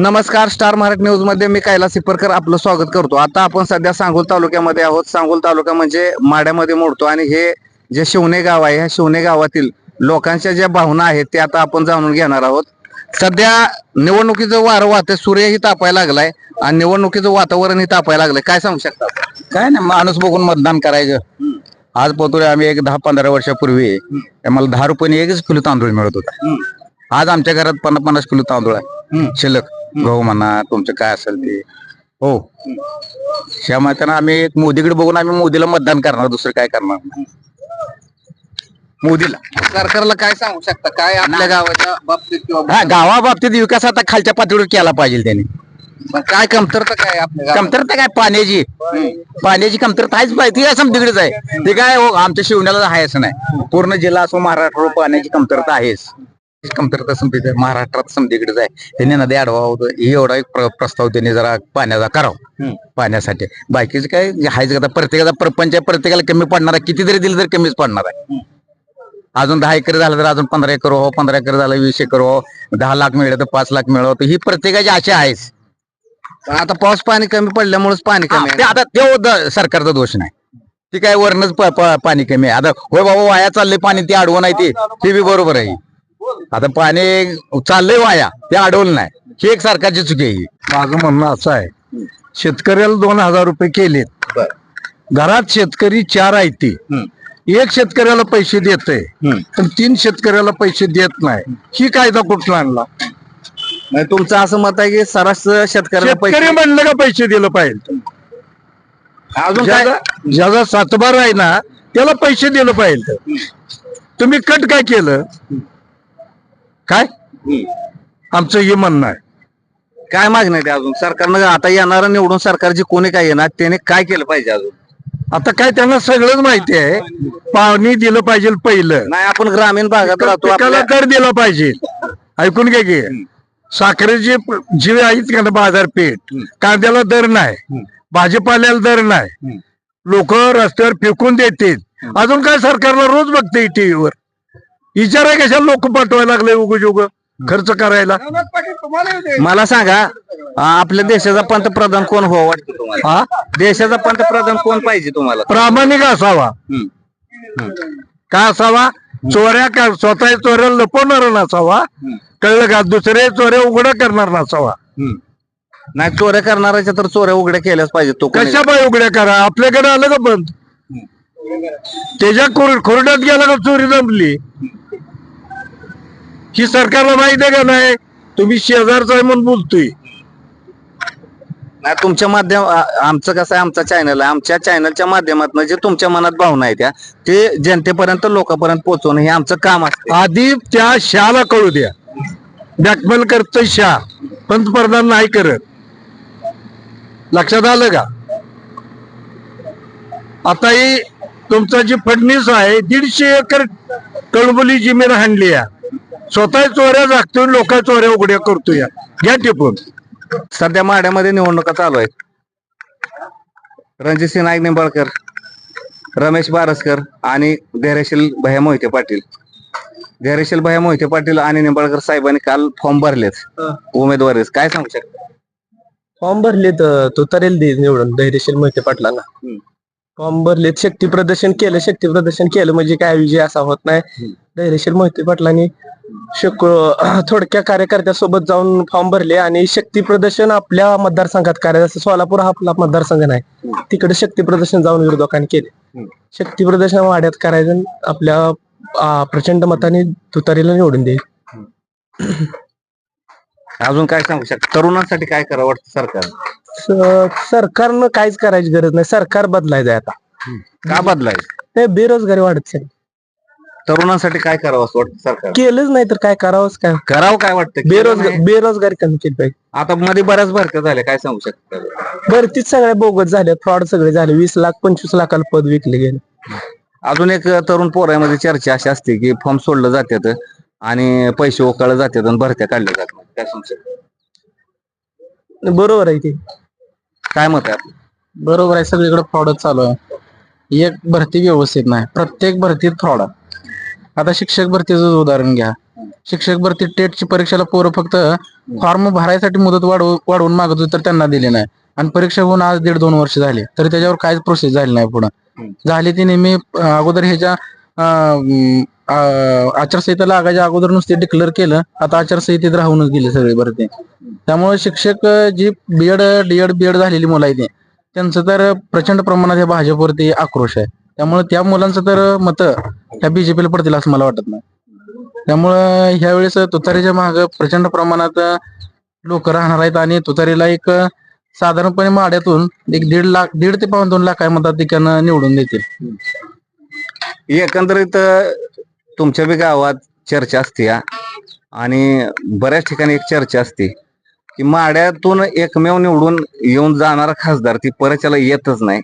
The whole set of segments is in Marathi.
नमस्कार स्टार मराठी न्यूजमध्ये मी कैलास सिपरकर आपलं स्वागत करतो. आता आपण सध्या सांगोल तालुक्यामध्ये आहोत. सांगोल तालुका म्हणजे माड्यामध्ये मोडतो आणि हे जे शिवणे गाव आहे ह्या शिवणे गावातील लोकांच्या ज्या भावना आहेत ते आता आपण जाणून घेणार आहोत. सध्या निवडणुकीचं वारं वाहते सूर्यही तापायला लागलाय आणि निवडणुकीचं वातावरणही तापायला लागलंय. काय सांगू शकता? काय नाही माणूस बघून मतदान करायचं. आज पोतुळे आम्ही एक दहा पंधरा वर्षापूर्वी. आम्हाला दहा रुपयाने एकच किलो तांदूळ मिळत होता. आज आमच्या घरात पन्नास पन्नास किलो तांदूळ आहे. शिल्लक. गहू म्हणा तुमचं काय असेल ते. हो. त्या माहिती आम्ही मोदीकडे बघून आम्ही मोदीला मतदान करणार दुसरं काय करणार नाही. मोदीला. सरकारला काय सांगू शकता? काय आपल्या गावाच्या बाबतीत किंवा हा गावाबाबतीत विकास आता खालच्या पातळीवर केला पाहिजे त्यांनी. काय कमतरता काय आहे आपल्या गावात? कमतरता काय? पाण्याची. पाण्याची कमतरता आहेच पाहिजे ती काय समतीकडेच आहे. ते काय हो, आमच्या शिवण्याला आहे असं नाही. पूर्ण जिल्हा असो महाराष्ट्र पाण्याची कमतरता आहेच. कमतरता समती महाराष्ट्रात समतीकडेच आहे त्यांनी नदी अडवा होतं. ही एवढा एक प्र- प्रस्ताव त्यांनी जरा पाण्याचा करावा. पाण्यासाठी. बाकीचं काय जे आहेच आता प्रत्येकाचा प्रपंच आहे. प्रत्येकाला कमी पडणार आहे. किती जरी दिलं तरी कमीच पडणार आहे. अजून दहा एकर झालं तर अजून पंधरा एकर हो पंधरा एकर झालं वीस एकर हो दहा लाख मिळलं तर पाच लाख मिळव. तर ही प्रत्येकाची आशा आहेच. आता पाऊस पाणी कमी पडल्यामुळेच पाणी हा, कमी ते आहे. आता ते द- सरकारचा दोष नाही. ती काय वरणच प- प- पाणी कमी आहे. आता होय बाबा वाया चाललंय पाणी ते अडवून आहे ते. ते बी बरोबर आहे. आता पाणी चाललंय वाया ते अडवलं नाही. ही एक सरकारची चुकी आहे ही. माझं म्हणणं असं आहे शेतकऱ्याला दोन हजार रुपये केलेत. बर. घरात शेतकरी चार आहे ती. एक शेतकऱ्याला पैसे देते पण तीन शेतकऱ्याला पैसे देत नाही. ही कायदा कुठला आणला? म्हणजे तुमचं असं मत आहे की सरास शेतकऱ्याला शेतकरी पैसे म्हणलं का पैसे दिलं पाहिजे? अजून काय? ज्याचा ज्याचा सातबार आहे ना त्याला पैसे दिलं पाहिजे. तुम्ही कट काय केलं? काय? आमचं हे म्हणणं आहे. काय मागणं आहे ते अजून? सरकारनं आता येणारं निवडून सरकार जे कोणी काय येणार त्याने काय केलं पाहिजे अजून? आता काय त्यांना सगळंच माहिती आहे. पाणी दिलं पाहिजे पहिलं. नाही आपण ग्रामीण भागात राहतो पिकाला आपल्या- दर दिला पाहिजे. ऐकून घ्या की. साखरेची प- जी आहेत का ना बाजारपेठ कांद्याला दर नाही. भाजीपाल्याला दर नाही. लोक रस्त्यावर फेकून देते अजून काय सरकारला रोज बघते टीव्हीवर? विचाराय कशा लोक पाठवायला लागले उग उग खर्च करायला? मला सांगा आपल्या देशाचा पंतप्रधान कोण हो वाटतं हा? देशाचा पंतप्रधान कोण पाहिजे तुम्हाला? प्रामाणिक असावा. का असावा? चोऱ्या का स्वतः चोऱ्या लपवणार नसावा. कळलं का? दुसरे चोऱ्या उघड्या करणार नसावा. नाही चोऱ्या करणाऱ्याच्या तर चोऱ्या उघड्या केल्याच पाहिजे तो. कशा पाय उघड्या करा? आपल्याकडे आलं का बंद? त्याच्या खोर- खोरड्यात गेला का चोरी जमली? ही सरकारला माहिती आहे का नाही? तुम्ही शेजारचा आहे म्हणून बोलतोय. नाही तुमच्या माध्यम आमचं कसं आहे आमचा चॅनल आहे. आमच्या चॅनलच्या माध्यमातून जे तुमच्या मनात भावना आहे त्या ते जनतेपर्यंत लोकांपर्यंत पोहोचवणं हे आमचं काम असतं आधी त्या शहाला कळू द्या. ब्लॅकमेल करतोय शाह पंतप्रधान नाही करत. लक्षात आलं का? आता ही तुमचा जी फडणीस आहे दीडशे एकर कळबुली जमीन हाणली आहे. स्वतः चोऱ्या जागतोय लोक चोऱ्या उघड्या करतोय. घ्या टिपून. सध्या माड्यामध्ये निवडणुका चालू आहेत. रणजित सिंह नाईक निंबाळकर रमेश बारसकर आणि धैर्यशील भैया मोहिते पाटील. धैर्यशील भैया मोहिते पाटील आणि निंबाळकर साहेबांनी काल फॉर्म भरलेत. उमेदवारीस काय सांगू शकता? फॉर्म भरलेत तो तरेल दे निवडून धैर्यशील मोहिते पाटलांना. फॉर्म भरलेत शक्ती प्रदर्शन केलं शक्ती प्रदर्शन केलं म्हणजे काय विजय असा होत नाही. धैर्यशील मोहिते पाटलांनी शक थोडक्या कार्यकर्त्यासोबत जाऊन फॉर्म भरले आणि शक्ती प्रदर्शन आपल्या मतदारसंघात करायचं सोलापूर हा आपला मतदारसंघ नाही. तिकडे शक्ती प्रदर्शन जाऊन विरोधकांनी केले. शक्ती प्रदर्शन वाड्यात करायचं आपल्या प्रचंड मताने तुतारीला निवडून दे अजून काय सांगू शकता? तरुणांसाठी काय करावं वाटतं सरकार स- सरकारनं काहीच करायची गरज नाही. सरकार बदलायचं आहे आता. का बदलायचं? ते बेरोजगारी वाढत चालली. तरुणांसाठी काय करावं असं वाटतं सरकार केलंच नाही तर काय करावंच काय? करावं काय वाटतं? बेरोजगार नाही. बेरोजगारी कमी केली पाहिजे. आता मध्ये बऱ्याच भरत्या झाल्या. काय सांगू शकता? भरतीच सगळ्या बोगस झाल्या. फ्रॉड सगळे झाले. वीस लाख पंचवीस लाखाला पद विकले गेले. अजून एक तरुण पोरामध्ये चर्चा अशी असते की फॉर्म सोडलं जातात आणि पैसे ओकाळले जातात आणि भरत्या काढल्या जातात. काय सांगू शकता? बरोबर आहे ते. काय मत आहे आपलं? बरोबर आहे सगळीकडे फ्रॉडच चालू आहे. एक भरती व्यवस्थित नाही प्रत्येक भरतीत फ्रॉड आहे. आता शिक्षक भरतीचं उदाहरण घ्या. शिक्षक भरती टेटची परीक्षेला पोरं फक्त फॉर्म भरायसाठी मुदत वाढव वाढवून मागत होते तर त्यांना दिले नाही. आणि परीक्षा होऊन आज दीड दोन वर्ष झाली तरी त्याच्यावर काहीच प्रोसेस झाली नाही पुढं. झाली ती नेहमी अं, अगोदर ह्याच्या अं, आचारसंहिता लागायच्या अगोदर नुसते डिक्लेअर केलं आता आचारसंहितेत राहूनच गेले सगळे भरती त्यामुळे शिक्षक जी बीएड डीएड बीएड झालेली मुलं आहेत त्यांचं तर प्रचंड प्रमाणात या भाजपवरती आक्रोश आहे. त्यामुळे त्या मुलांचं तर मत ह्या बीजेपीला पडतील असं मला वाटत नाही. त्यामुळं ह्यावेळेस तुतारीच्या माग प्रचंड प्रमाणात लोक राहणार आहेत आणि तुतारीला एक साधारणपणे माड्यातून एक दीड लाख दीड ते पाऊन दोन लाख मताधिक्यानं निवडून देतील. एकंदरीत तुमच्या बी गावात चर्चा असते हा. आणि बऱ्याच ठिकाणी एक चर्चा असते की माड्यातून एकमेव निवडून येऊन जाणारा खासदार ती परत त्याला येतच नाही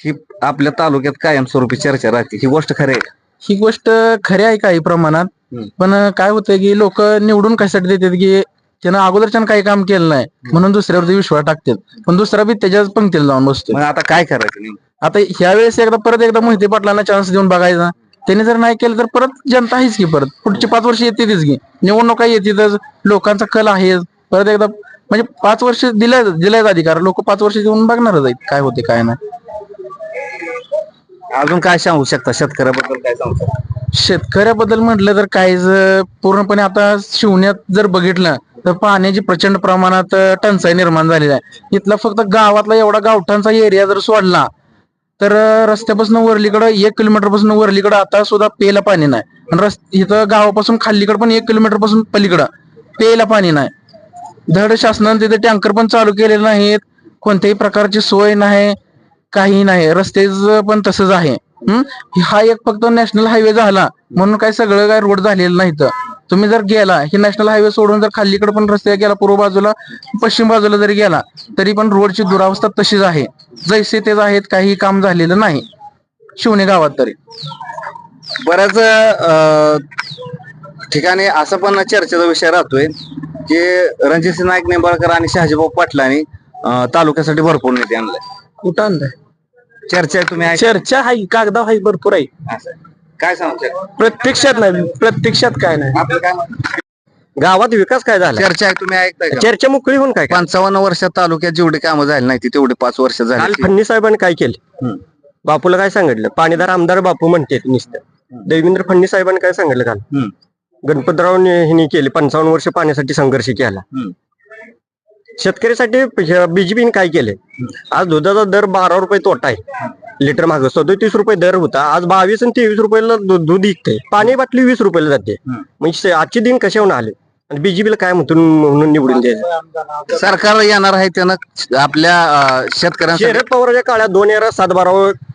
ही आपल्या तालुक्यात कायमस्वरूपी चर्चा राहते ही गोष्ट खरी आहे? ही गोष्ट खरी आहे काही प्रमाणात हम्म. पण काय होतंय की लोक निवडून कशासाठी देतात की त्यानं अगोदरच्यानं काही काम केलं नाही म्हणून दुसऱ्यावरती विश्वास टाकतात पण दुसरा बी त्याच्याच पंक्तीला जाऊन बसतो मग आता काय करायचं नेमकं? आता ह्या वेळेस एकदा परत एकदा मोहिते पाटलांना चान्स देऊन बघायचा त्याने जर नाही केलं तर परत जनता आहेच की परत. पुढचे पाच वर्ष येतेच की. निवडणुका येतातच लोकांचा कल आहे. परत एकदा म्हणजे पाच वर्ष दिल्या दिलायच अधिकार. लोक पाच वर्ष देऊन बघणारच आहेत काय होते काय नाही. अजून काय सांगू शकता? शेतकऱ्याबद्दल काय सांगू शकता? शेतकऱ्याबद्दल म्हटलं तर काहीच पूर्णपणे आता शिवण्यात जर बघितलं तर पाण्याची प्रचंड प्रमाणात टंचाई निर्माण झालेली आहे. इथला फक्त गावातला एवढा गावठांचा एरिया जर सोडला तर रस्त्यापासून वरलीकडं एक किलोमीटरपासून वरलीकडं आता सुद्धा प्यायला पाणी नाही. आणि इथं गावापासून खाल्लीकडं पण एक किलोमीटरपासून पलीकडं प्यायला पाणी नाही. धड शासनाने तिथे टँकर पण चालू केलेले नाहीत. कोणत्याही प्रकारची सोय नाही काही नाही. रस्तेच पण तसंच आहे. हम्म? हा एक फक्त नॅशनल हायवे झाला. म्हणून काय सगळं काय रोड झालेलं नाही इथं. तुम्ही जर गेला हे नॅशनल हायवे सोडून जर खालीकडे पण रस्ते गेला पूर्व बाजूला पश्चिम बाजूला जरी गेला तरी पण रोडची दुरावस्था तशीच आहे. जैसे तेच आहेत काही काम झालेलं नाही. शिवणे गावात तरी. बऱ्याच अं, ठिकाणी असं पण चर्चेचा विषय राहतोय की रणजितसिंह नाईक निंबाळकर आणि शहाजीभाऊ पाटलांनी अं, तालुक्यासाठी भरपूर निधी आणलाय. कुठं आणलंय? चर्चा तुम्ही ऐक- चर्चा आहे कागदा आहे भरपूर आहे. असं. काय सांगू शकता प्रत्यक्षात नाही प्रत्यक्षात काय नाही. आपलं काय मत? गावात विकास काय झाला? चर्चा आहे तुम्ही ऐकताय का? चर्चा मोकळी होऊन काय? पंचावन्न वर्षात तालुक्यात जेवढी कामं झाली नाही ती तेवढी पाच वर्ष काल झाली फडणीस साहेबांनी काय केलं? हम्म. बापूला काय सांगितलं? पाणीदार आमदार बापू म्हणते नुसतं. देवेंद्र फडणवीस साहेबांनी काय सांगितलं काल? हम्म. गणपतराव हिने केले पंचावन्न वर्ष पाण्यासाठी संघर्ष केला. हम्म. शेतकऱ्यासाठी बीजेपीने काय केले आज दुधाचा दर बारा रुपये तोटा आहे. लिटर माग सदोतीस रुपये दर होता. आज बावीस आणि तेवीस रुपयाला दूध विकते. पाणी बाटली वीस रुपयाला जाते. म्हणजे आजचे दिन कशावर आले? आणि बीजेपीला काय म्हणून म्हणून निवडून द्यायचं? सरकार येणार आहे त्यानं. आपल्या अं, शेतकऱ्यांसाठी शरद पवारच्या काळात दोन हजार सात बारा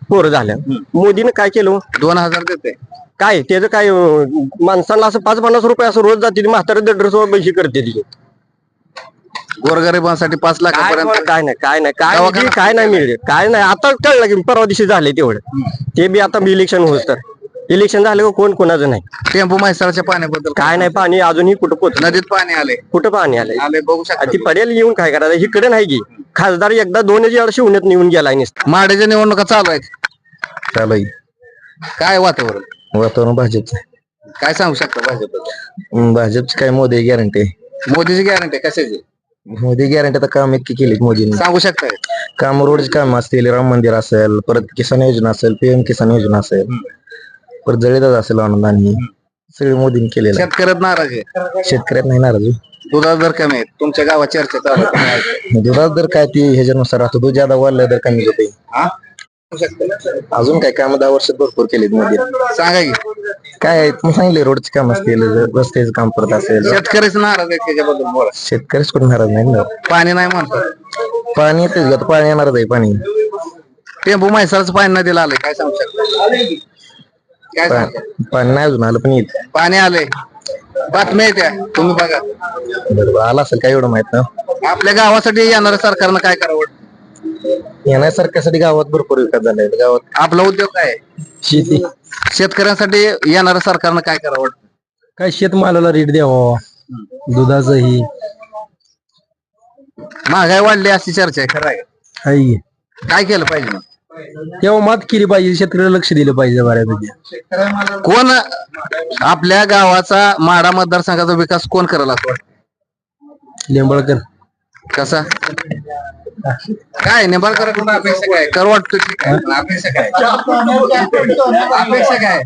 पोरं झाल्या. मोदीनं काय केलं? दोन हजार देते. काय? त्याचं काय माणसांना असं पाच पन्नास रुपये असं रोज जाते म्हातारे दडरसोबत पैसे करते ती गोरगरिबांसाठी पाच लाखापर्यंत काय नाही काय नाही काय निधी काय नाही मिळले काय नाही आता कळलं की परवा दिवशी झाले तेवढं. ते बी आता इलेक्शन होत तर. इलेक्शन झालं का कोण कोणाचं नाही. टेम्पो म्हैसाळच्या पाण्याबद्दल काय नाही पाणी अजूनही कुठं पोहोच नदीत पाणी आले कुठं पाणी आलंय? आले बघू शकता ती पडेल येऊन काय करायचं? इकडे नाही की. खासदार एकदा दोन हजार शिवण्यात निघून गेलाय नुसतं. माड्याच्या निवडणुका चालू आहेत. चालू आहे. काय वातावरण? वातावरण भाजपचं आहे. काय सांगू शकता भाजपबद्दल भाजपची काय मोदी गॅरंटी मोदीची गॅरंटी कशाची? मोदी गॅरंटी आता काम इतकी केली मोदीने सांगू शकता काम रोडचे काम असतील राम मंदिर असेल परत किसान योजना असेल पीएम किसान योजना असेल परत जळीदार असेल अनुदान सगळे मोदीने केलेलं शेतकऱ्यात नाराज आहे. शेतकऱ्यात नाही नाराज. दुधाचा दर कमी आहे तुमच्या गावात चर्चा चालू आहे. दुधाचा दर काय ती ह्याच्यानुसार राहतो दूध ज्यादा वाढलं दर कमी होते हा? सांगू? अजून काय काम दहा वर्षात भरपूर केलीत मोदी सांगा की काय आहे, तुम्ही सांगितले रोडचे काम असतील रस्त्याचं काम करत असेल. शेतकरीच नाराज आहे त्याच्याबद्दल बोला. शेतकरीच कोण नाराज नाही ना? पाणी नाही म्हणतात. पाणी येतेच आता पाणी येणारच आहे पाणी. टेम्पो म्हैसाळचं पाणी नदीला आलंय काय सांगू शकता? काय सांगता? पाणी नाही अजून आलं पण येईल पाणी आलंय. बातम्या येत्या तुम्ही बघा. बरोबर आला असेल काय एवढं माहीत ना? आपल्या गावासाठी येणाऱ्या सरकारनं काय करावं? येण्यासारख्यासाठी गावात भरपूर विकास झालाय. गावात आपला उद्योग काय आहे? शेती. शेतकऱ्यांसाठी येणाऱ्या सरकारनं काय करावं काय शेतमालाला रेट द्यावा दुधाचंही. महागाई वाढली अशी चर्चा आहे खरं आहे काय केलं पाहिजे मग? तेव्हा मात केली पाहिजे शेतकऱ्याला लक्ष दिलं पाहिजे बऱ्यापैकी. कोण आपल्या गावाचा माडा मतदारसंघाचा विकास कोण करेल असं वाटतं? लिंबाळकर. कसा? काय निंबाळकर अपेक्षा काय कर वाटतो की काय अपेक्षा काय अपेक्षा काय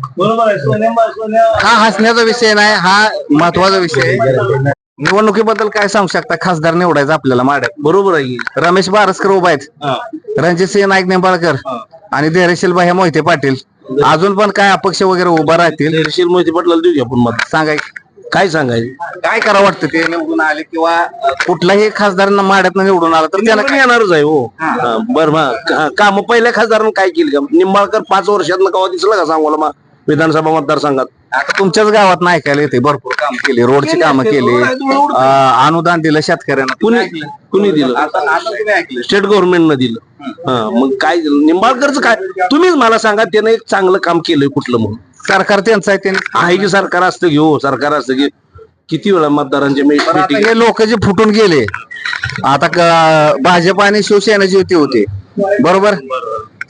हा हसण्याचा विषय नाही हा महत्त्वाचा विषय आहे. निवडणुकीबद्दल काय सांगू शकता? खासदार निवडायचं आपल्याला माड्यात बरोबर आहे. रमेश बारसकर उभा आहेत. रणजित सिंह नाईक निंबाळकर आणि धैर्यशील भाई मोहिते पाटील. अजून पण काय अपक्ष वगैरे उभा राहतील? धैर्यशील मोहिते पाटलाला देऊ आपण मत. सांगाय काय सांगायचं काय करावं वाटतं ते निवडून आले किंवा कुठलाही खासदार माड्यात निवडून आला तर त्यानं काय? येणारच आहे हो. बर काम पहिल्या खासदारानं काय केली का? निंबाळकर पाच वर्षात कवा दिसलं का सांगू मला विधानसभा मतदारसंघात? आता तुमच्याच गावात नाही ऐकायला येते भरपूर काम केली रोडची कामं केली. अं, अनुदान दिलं शेतकऱ्यांना. कुणी कुणी दिलं? आता आता तुम्ही ऐकलं. स्टेट गव्हर्नमेंटनं दिलं. हा. मग काय निंबाळकरचं काय? तुम्हीच मला सांगा त्यानं एक चांगलं काम केलंय कुठलं म्हणून. सरकार त्यांचं आहे त्यांनी आहे की सरकार असतं की हो सरकार असतं की किती वेळा हे लोक जे फुटून गेले आता क- भाजप आणि शिवसेनेची युती होती बरोबर?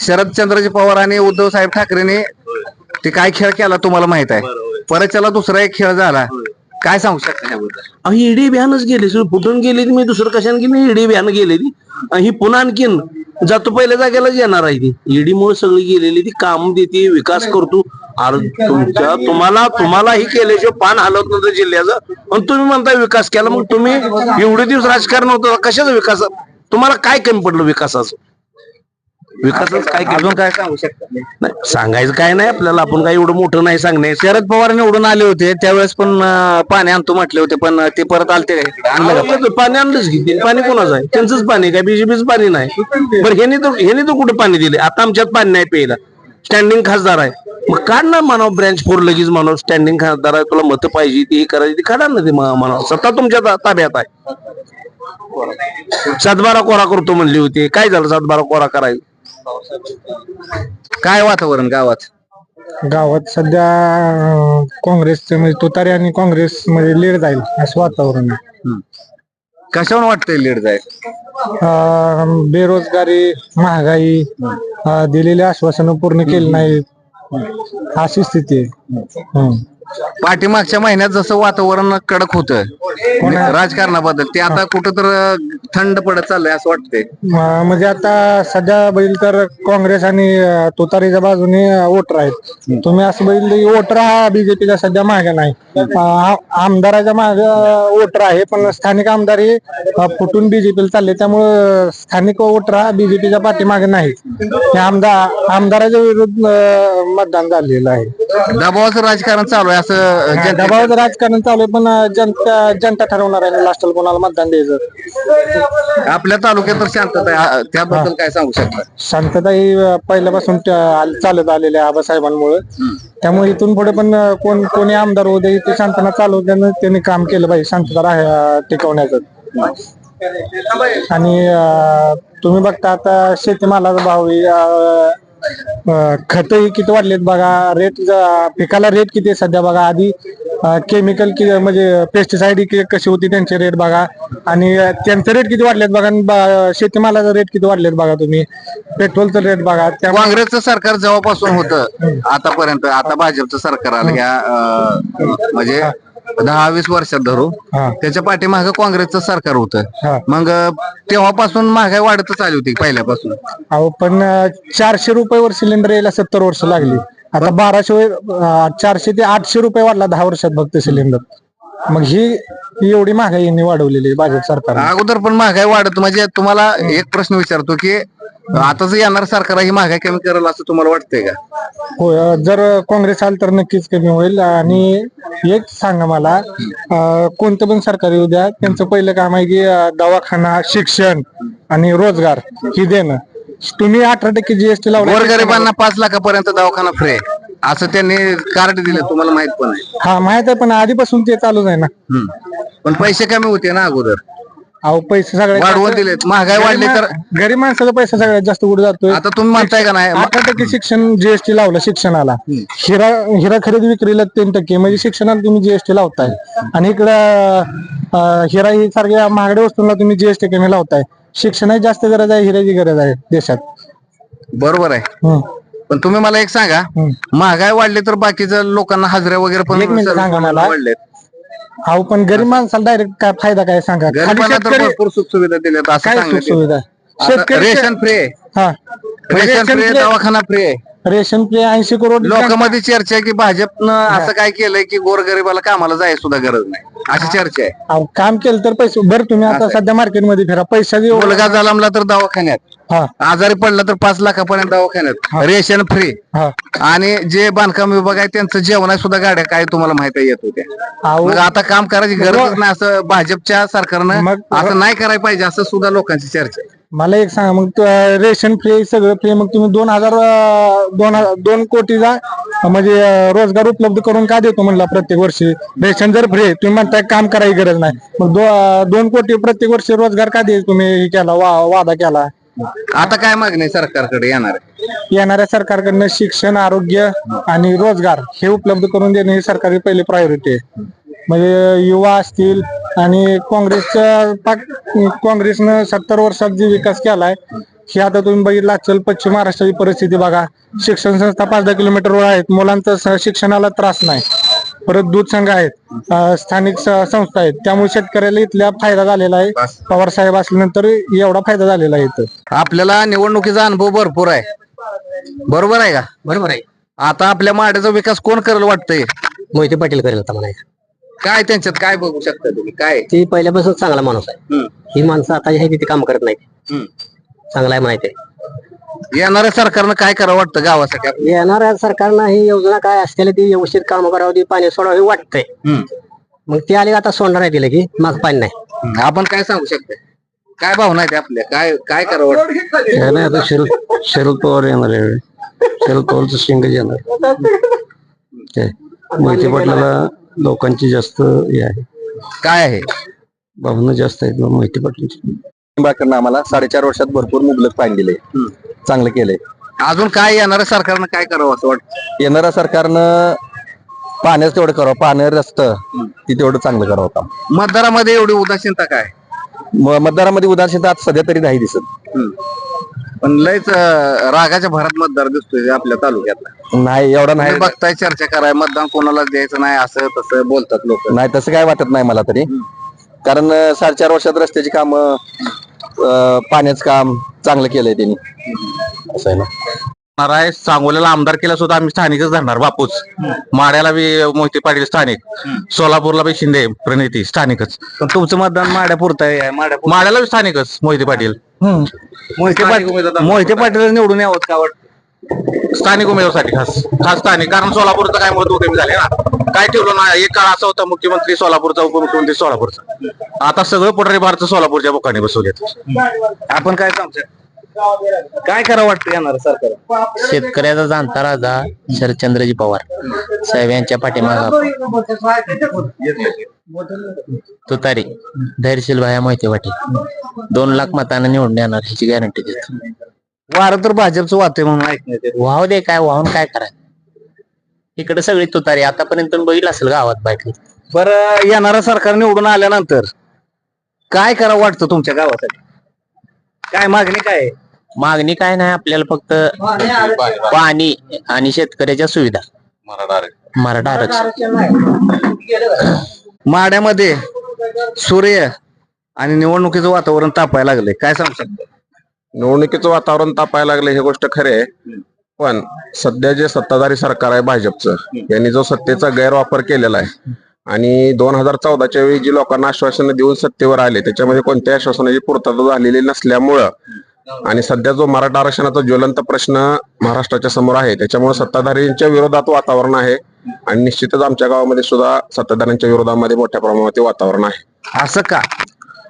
शरदचंद्रजी पवार आणि उद्धव साहेब ठाकरेने ते काय खेळ केला तुम्हाला माहीत आहे? परत त्याला दुसरा एक खेळ झाला. काय सांगू शकता याबद्दल ईडी बिहानच गेली. सो फुटून गेली ती मी दुसरं कशाने गेली ईडी बिहान गेलेली ती. आणि ही पुन्हा आणखीन जातो पहिल्या जागेलाच येणार आहे ती. ईडी मुळे सगळी गेलेली ती काम देते विकास करतो. अरे तुमच्या तुम्हाला तुम्हाला ही केल्याशिवाय पान हलवत नव्हतं जिल्ह्याचं. आणि तुम्ही म्हणता विकास केला मग तुम्ही एवढे दिवस राजकारण होतं कशाचा विकास? तुम्हाला काय कमी पडलं विकासाचं? विकासाचं काय अजून काय सांगू शकता? नाही, सांगायचं काय नाही आपल्याला. आपण काय एवढं मोठं नाही सांगणे. शरद पवार निवडून आले होते त्यावेळेस पण अं, पाणी आणतो म्हटले होते पण ते परत आलते का इकडे? आणलं का? आणलं पाणी आणलंच की. ते पाणी कोणाचं आहे? त्यांचंच पाणी काय बीजेपीच पाणी नाही. बरं ह्यानी तर ह्यानी तर कुठे पाणी दिले आता आमच्यात पाणी नाही प्यायला. स्टँडिंग खासदार आहे. मग काढ ना म्हणावं ब्रँच फोर लगेच म्हणावं स्टँडिंग खासदार आहे तुला मतं पाहिजे ती करायची ती काढा ना ते म्हणावं. सत्ता तुमच्या ता- ताब्यात आहे. सातबारा कोरा करतो म्हणली होती. काय झालं सातबारा कोरा करायचं काय वातावरण गावात? गावात सध्या अं, काँग्रेसचं म्हणजे तुतारी आणि काँग्रेस मध्ये लीड जाईल असं वातावरण आहे. कशावर वाटतंय लीड जाय अं, बेरोजगारी महागाई अं, दिलेली आश्वासनं पूर्ण केली नाहीत. अशी स्थिती आहे. हम्म. पाठीमागच्या महिन्यात जसं वातावरण कडक होतं राजकारणाबद्दल ते आता कुठं तर थंड पडत चाललंय असं वाटतंय. म- म्हणजे आता सध्या बघितलं तर काँग्रेस आणि अं, तुतारीच्या बाजूने वोटर आहेत. तुम्ही असं बघितलं की वोटर हा बीजेपीच्या सध्या मागे नाही. अं, आ- आमदाराच्या मागे वोटर आहे पण स्थानिक आमदार हे अं, फुटून बीजेपीला चालले. त्यामुळे स्थानिक वोटर हा बीजेपीच्या पाठीमागे नाही. हे आमदार आमदाराच्या विरुद्ध अं, मतदान झालेलं आहे. दबावाचं राजकारण चालू आहे असं दबावाचं राजकारण चालू आहे पण अं, जनता जनता ठरवणार आहे. लास्टला कोणाला मतदान द्यायचं? आपल्या तालुक्यात तर शांतता आहे. त्याबद्दल काय सांगू शकता? शांतता ही अं, पहिल्यापासून त्या- आल- चालत आलेल्या आबासाहेबांमुळे. त्यामुळे इथून पुढे पण अं, कोण कोणी आमदार होऊ दे ते शांतता चालू त्यानं त्यांनी काम केलं पाहिजे. शांतता राह- अं, टिकवण्याचं. आणि अं, तुम्ही बघता आता शेतीमालाचा भाव खत ही किती वाढलेत बघा. रेट पिकाला रेट किती आहे सध्या बघा. आधी केमिकल म्हणजे पेस्टिसाइड कशी होती त्यांचे रेट बघा. आणि त्यांचे रेट किती वाढलेत बघा आणि बा- शेतीमालाचा रेट किती वाढलेत बघा तुम्ही. पेट्रोलचं रेट बघा. त्यामुळे काँग्रेसचं सरकार जेव्हापासून होतं आतापर्यंत आता भाजपचं सरकार आलं ह्या अं, म्हणजे दहा वीस वर्षात धरू हा. त्याच्या पाठीमागे काँग्रेसचं सरकार हा. होतं मग अं, तेव्हापासून महागाई वाढतच आली होती पहिल्यापासून. अहो पण अं, चारशे रुपयावर सिलेंडर यायला सत्तर वर्ष लागली. आता बाराशे चारशे ते आठशे रुपये वाढला दहा वर्षात फक्त सिलेंडर. मग ही ही एवढी महागाई यांनी वाढवलेली आहे भाजप सरकार अगोदर पण महागाई वाढत म्हणजे तुम्हाला एक प्रश्न विचारतो की आताच येणार सरकार ही महागाई कमी करेल असं तुम्हाला वाटतंय का? हो जर काँग्रेस आलं तर नक्कीच कमी होईल. आणि एक सांगा मला अं, कोणतं पण सरकार येऊ द्या त्यांचं पहिलं काम आहे की अं, दवाखाना शिक्षण आणि रोजगार ही देणं. तुम्ही अठरा टक्के जीएसटी लावला. गोरगरिबांना पाच लाखापर्यंत दवाखाना फ्री आहे. असं त्यांनी कार्ड दिले तुम्हाला माहीत पण आहे. हा माहीत आहे पण आधीपासून ते चालूच आहे ना. हम्म. पण पैसे कमी होते ना अगोदर. अहो पैसे वाढवून दिलेत. महागाई वाढली तर गरीब- गरीब माणसाचा पैसा सगळ्यात जास्त उड जातोय. आता तुम्ही म्हणताय का नाही? अठरा टक्के शिक्षण जीएसटी लावलं शिक्षणाला. हिरा हिरा खरेदी विक्रीला तीन टक्के. म्हणजे शिक्षणाला तुम्ही जीएसटी लावताय. आणि इकडं अं, हिरा ही सारख्या महागड्या वस्तूंना तुम्ही जीएसटी कमी लावताय. शिक्षणाची जास्त गरज आहे हिराची गरज आहे देशात बरोबर आहे. पण तुम्ही मला एक सांगा. महागाई वाढली तर बाकीच्या लोकांना हाजऱ्या वगैरे पण एक मिनिट सांगा मला. वाढलेत अहो पण गरीब माणसाला डायरेक्ट काय फायदा काय सांगा खाली गरिबांना तर शेतकरी भरपूर सुख सुविधा दिल्यात असं काय सांगण्यात सुख येतं. सुविधा शेतकरी रेशन फ्री आहे हा. रेशन रेशन फ्री आहे दवाखाना फ्री आहे रेशन फ्री ऐंशी करोड लोकांमध्ये चर्चा आहे की भाजपनं असं काय केलंय की गोरगरिबाला कामाला जायची सुद्धा गरज नाही. अशी चर्चा आहे. अहो, काम केलं तर पैसे बरं तुम्ही आता सध्या मार्केटमध्ये फिरा. एवढं- मुलगा जलमला तर दवाखान्यात. हा. आजारी पडला तर पाच लाखापर्यंत दवाखान्यात. रेशन फ्री हा. आणि जे बांधकाम विभाग आहे त्यांचं जेवण आहे सुद्धा गाड्या काय तुम्हाला माहिती येत होत्या. अहो. मग आता काम करायची गरजच नाही असं भाजपच्या सरकारनं मग- असं नाही करायला पाहिजे असं सुद्धा लोकांची चर्चा आहे. मला एक सांगा मग तो, रेशन फ्री सगळं फ्री मग तुम्ही दोन हजार अं, दोन दोन कोटीचा अं, म्हणजे अं, रोजगार उपलब्ध करून का देतो म्हणला प्रत्येक वर्षी? रेशन जर फ्री तुम्ही म्हणताय काम करायची गरज नाही. मग दो- अं, दोन कोटी प्रत्येक वर्षी रोजगार का द्यायचं तुम्ही हे केला वा- वादा केला? आता काय मागणी आहे सरकारकडे येणार? आहे? येणाऱ्या सरकारकडनं शिक्षण आरोग्य आणि रोजगार हे उपलब्ध करून देणे ही सरकारची पहिली प्रायोरिटी आहे. म्हणजे युवा असतील आणि काँग्रेसच्या पाक- काँग्रेसनं सत्तर वर्षात जे विकास केलाय हे आता तुम्ही बघितलं असेल पश्चिम महाराष्ट्राची परिस्थिती बघा. शिक्षण संस्था पाच दहा किलोमीटरवर आहेत. मुलांचा शिक्षणाला त्रास नाही. परत दूध संघ आहेत. स्थानिक संस्था आहेत. त्यामुळे शेतकऱ्याला इथल्या फायदा झालेला आहे. पवार साहेब असल्यानंतर एवढा फायदा झालेला आहे इथं. आपल्याला निवडणुकीचा अनुभव भरपूर आहे. बरोबर आहे का? बरोबर आहे. आता आपल्या माड्याचा विकास कोण करेल वाटतंय? मोहिते पाटील करेल आता म्हणायचं. काय त्यांच्यात काय बघू शकता तुम्ही? काय? ती पहिल्यापासून चांगला माणूस आहे. हम्म. ही माणसं आता आहे तिथे काम करत नाही हम्म. चांगला आहे म्हणायचे. येणाऱ्या सरकारनं काय करावं वाटतं गावासाठी? आपल्या? येणाऱ्या सरकारनं ही योजना काय असतील ती व्यवस्थित काम करावं ती पाणी सोडावं हे वाटतंय. हम्म. मग ती आली आता सोडणार आहे तिला की? माग पाणी नाही. हम्म. आपण काय सांगू शकतो? काय भावना आहेत आपल्या? काय काय करावं वाटतं? नाही आता शरद शरद पवार येणार आहे. शरद पवारचं शिंग येणार मोहिते पाटलाला लोकांची जास्त हे आहे. काय आहे? भावना जास्त आहेत मोहिते पाटलांची निंबाळकरनं आम्हाला साडेचार वर्षात भरपूर मुबलक पाणी दिले. चांगलं केलंय अजून काय येणाऱ्या सरकारनं काय करावं असं वाटतं? येणाऱ्या सरकारनं पाण्याचं तेवढं करावं पाणी रस्तं ती तेवढं चांगलं करावं काम मतदारामध्ये एवढी उदासीनता काय? म- मतदारामध्ये उदासीनता आज सध्या तरी नाही दिसत. पण लयच अं, रागाच्या भरात मतदार दिसतोय आपल्या तालुक्यातला. नाही एवढं नाही. तुम्ही बघताय चर्चा कराय मतदान कोणाला द्यायचं नाही असं तसं बोलतात लोक. नाही तसं काय वाटत नाही मला तरी. कारण अं, साडेचार वर्षात रस्त्याची काम पाण्याचं काम चांगलं केलंय त्यांनी. असं आहे ना. आहे. सांगोल्याला आमदार केला सुद्धा आम्ही स्थानिकच धरणार बापूच. माड्याला बी मोहिते पाटील स्थानिक. सोलापूरला बी शिंदे प्रणिती स्थानिकच. पण तुमचं मतदान माड्या पुरत आहे माड्या माड्याला बी स्थानिकच मोहिते पाटील. मोहिते पाटील मोहिते पाटील निवडून यावं का वाटतं? स्थानिक उमेदवारासाठी खास खास स्थानिक. कारण सोलापूरचं काय महत्त्व कमी झाले ना. काय ठेवलं ना एक काळ असा होता मुख्यमंत्री सोलापूरचा उपमुख्यमंत्री सोलापूरचा. आता सगळं पुढारी भारत सोलापूरच्या बोकाने बसवलेत. आपण काय सांगतो काय करावं वाटतं येणार सरकार? शेतकऱ्याचा जाणता राजा शरदचंद्रजी पवार साहेब यांच्या पाठीमागा तुतारी धैर्यशील भाया मोहिते पाटील. दोन लाख मतांना निवडून येणार ह्याची गॅरंटी देतो. वारं तर भाजपचं वाहतंय म्हणून ऐकण्यात येतं. वाहू दे काय वाहून काय करा इकडे सगळी तुतारी आतापर्यंत बघितलं असेल गावात बायक. बरं येणारं सरकार निवडून आल्यानंतर काय करावं वाटतं तुमच्या गावासाठी? काय मागणी काय आहे? मागणी काय नाही आपल्याला फक्त पाणी आणि शेतकऱ्याच्या सुविधा. मराठा आरक्षण. माड्यामध्ये सूर्य आणि निवडणुकीचं वातावरण तापायला लागलंय. काय सांगू शकता? निवडणुकीचं वातावरण तापायला लागले हे गोष्ट खरे आहे. पण सध्या जे सत्ताधारी सरकार आहे भाजपचं यांनी जो सत्तेचा गैरवापर केलेला आहे आणि दोन हजार चौदाच्या वेळी जी लोकांना आश्वासनं देऊन सत्तेवर आले त्याच्यामध्ये कोणत्याही आश्वासनाची पूर्तता झालेली नसल्यामुळं आणि सध्या जो मराठा आरक्षणाचा ज्वलंत प्रश्न महाराष्ट्राच्या समोर आहे त्याच्यामुळे सत्ताधाऱ्यांच्या विरोधात वातावरण आहे आणि निश्चितच आमच्या गावामध्ये सुद्धा सत्ताधाऱ्यांच्या विरोधामध्ये मोठ्या प्रमाणात वातावरण आहे. असं का?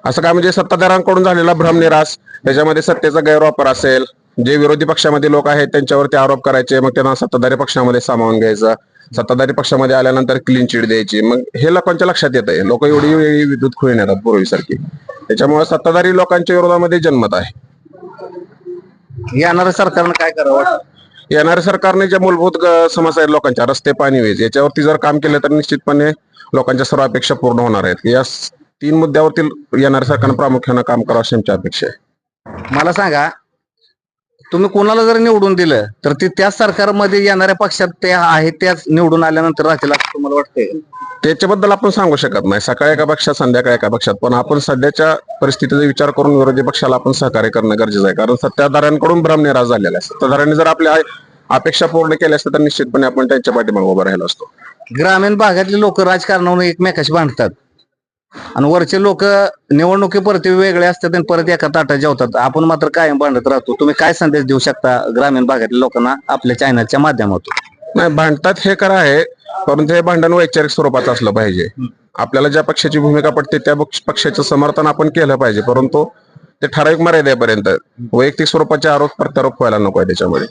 असं काय म्हणजे सत्ताधाऱ्यांकडून झालेला भ्रमनिरास त्याच्यामध्ये सत्तेचा गैरवापर असेल जे विरोधी पक्षामध्ये लोक आहेत त्यांच्यावरती आरोप करायचे मग त्यांना सत्ताधारी पक्षामध्ये सामावून घ्यायचं. सत्ताधारी पक्षामध्ये आल्यानंतर क्लीन चिट द्यायची. मग हे लोकांच्या लक्षात येत आहे. लोक एवढी विद्युत खुळून येतात पूर्वीसारखी. त्याच्यामुळे सत्ताधारी लोकांच्या विरोधामध्ये जन्मत आहे. येणाऱ्या सरकारनं काय करावं येणाऱ्या सरकारने ज्या मूलभूत ग- समस्या आहेत लोकांच्या रस्ते पाणी वीज याच्यावरती जर काम केलं तर निश्चितपणे लोकांच्या सर्व अपेक्षा पूर्ण होणार आहेत. या स- तीन मुद्द्यावरती येणाऱ्या सरकारनं प्रामुख्यानं काम करावं अशी आमची अपेक्षा आहे. मला सांगा तुम्ही कोणाला जर निवडून दिलं तर ते त्याच सरकारमध्ये येणाऱ्या पक्षात ते आहेत त्याच निवडून आल्यानंतर राहतील असं तुम्हाला वाटतंय? त्याच्याबद्दल आपण सांगू शकत नाही. सकाळी एका पक्षात संध्याकाळी एका पक्षात. पण आपण सध्याच्या परिस्थितीचा विचार करून विरोधी पक्षाला आपण सहकार्य करणं गरजेचं आहे. कारण सत्ताधाऱ्यांकडून भ्रमनिराश झालेला आहे. सत्ताधाऱ्यांनी जर आपल्या अपेक्षा पूर्ण केल्या असत्या तर निश्चितपणे आपण त्यांच्या पाठीमागे उभं राहिलो असतो. ग्रामीण भागातले लोक राजकारणावरून एकमेकाशी भांडतात. आणि वरचे लोक निवडणुकीपुरते वेगळे असतात आणि परत एका ताटा जेवतात. आपण मात्र कायम भांडत राहतो. तुम्ही काय संदेश देऊ शकता ग्रामीण भागातल्या लोकांना आपल्या चॅनलच्या माध्यमातून? नाही भांडतात हे खरं आहे परंतु हे भांडण वैचारिक स्वरूपाचं असलं पाहिजे. आपल्याला ज्या पक्षाची भूमिका पडते त्या पक्षाचं समर्थन आपण केलं पाहिजे परंतु ते ठराविक मर्यादेपर्यंत वैयक्तिक स्वरूपाचे आरोप प्रत्यारोप व्हायला नको आहे त्याच्यामध्ये.